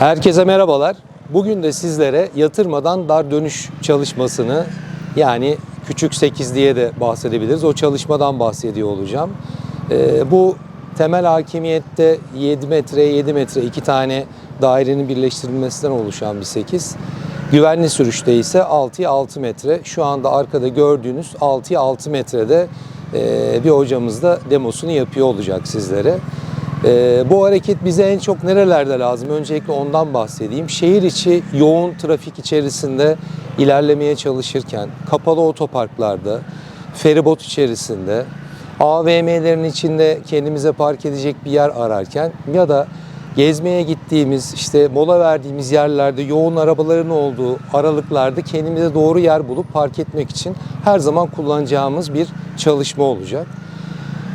Herkese merhabalar. Bugün de sizlere yatırmadan dar dönüş çalışmasını yani küçük 8 diye de bahsedebiliriz. O çalışmadan bahsediyor olacağım. Ee, bu temel hakimiyette 7 metre 7 metre iki tane dairenin birleştirilmesinden oluşan bir 8. Güvenli sürüşte ise 6'ya 6 metre. Şu anda arkada gördüğünüz 6'ya 6 metrede e, bir hocamız da demosunu yapıyor olacak sizlere. Ee, bu hareket bize en çok nerelerde lazım? Öncelikle ondan bahsedeyim. Şehir içi yoğun trafik içerisinde ilerlemeye çalışırken, kapalı otoparklarda, feribot içerisinde, AVM'lerin içinde kendimize park edecek bir yer ararken ya da gezmeye gittiğimiz, işte mola verdiğimiz yerlerde yoğun arabaların olduğu aralıklarda kendimize doğru yer bulup park etmek için her zaman kullanacağımız bir çalışma olacak.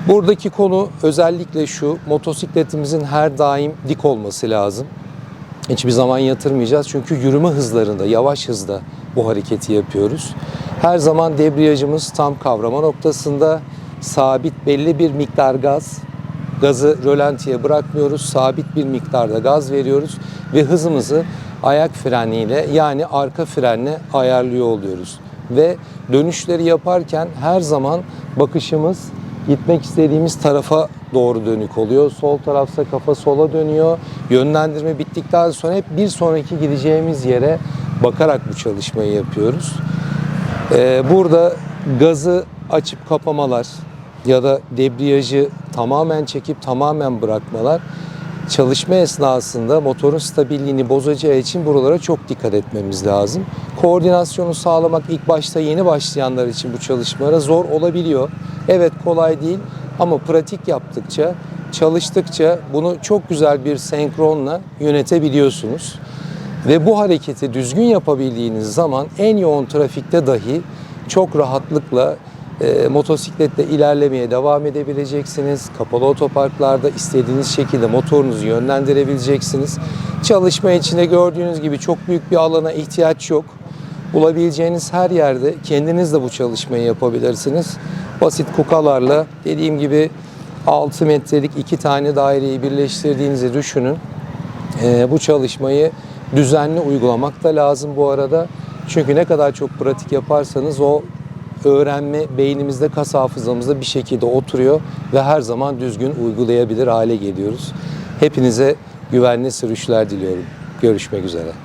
Buradaki konu özellikle şu, motosikletimizin her daim dik olması lazım. Hiçbir zaman yatırmayacağız çünkü yürüme hızlarında, yavaş hızda bu hareketi yapıyoruz. Her zaman debriyajımız tam kavrama noktasında, sabit belli bir miktar gaz, gazı rölantiye bırakmıyoruz, sabit bir miktarda gaz veriyoruz ve hızımızı ayak freniyle yani arka frenle ayarlıyor oluyoruz. Ve dönüşleri yaparken her zaman bakışımız gitmek istediğimiz tarafa doğru dönük oluyor. Sol tarafsa kafa sola dönüyor. Yönlendirme bittikten sonra hep bir sonraki gideceğimiz yere bakarak bu çalışmayı yapıyoruz. Ee, burada gazı açıp kapamalar ya da debriyajı tamamen çekip tamamen bırakmalar çalışma esnasında motorun stabilliğini bozacağı için buralara çok dikkat etmemiz lazım. Koordinasyonu sağlamak ilk başta yeni başlayanlar için bu çalışmalara zor olabiliyor. Evet kolay değil ama pratik yaptıkça, çalıştıkça bunu çok güzel bir senkronla yönetebiliyorsunuz. Ve bu hareketi düzgün yapabildiğiniz zaman en yoğun trafikte dahi çok rahatlıkla e, motosikletle ilerlemeye devam edebileceksiniz. Kapalı otoparklarda istediğiniz şekilde motorunuzu yönlendirebileceksiniz. Çalışma içinde gördüğünüz gibi çok büyük bir alana ihtiyaç yok. Bulabileceğiniz her yerde kendiniz de bu çalışmayı yapabilirsiniz. Basit kukalarla dediğim gibi 6 metrelik iki tane daireyi birleştirdiğinizi düşünün. Ee, bu çalışmayı düzenli uygulamak da lazım bu arada. Çünkü ne kadar çok pratik yaparsanız o öğrenme beynimizde, kas hafızamızda bir şekilde oturuyor ve her zaman düzgün uygulayabilir hale geliyoruz. Hepinize güvenli sürüşler diliyorum. Görüşmek üzere.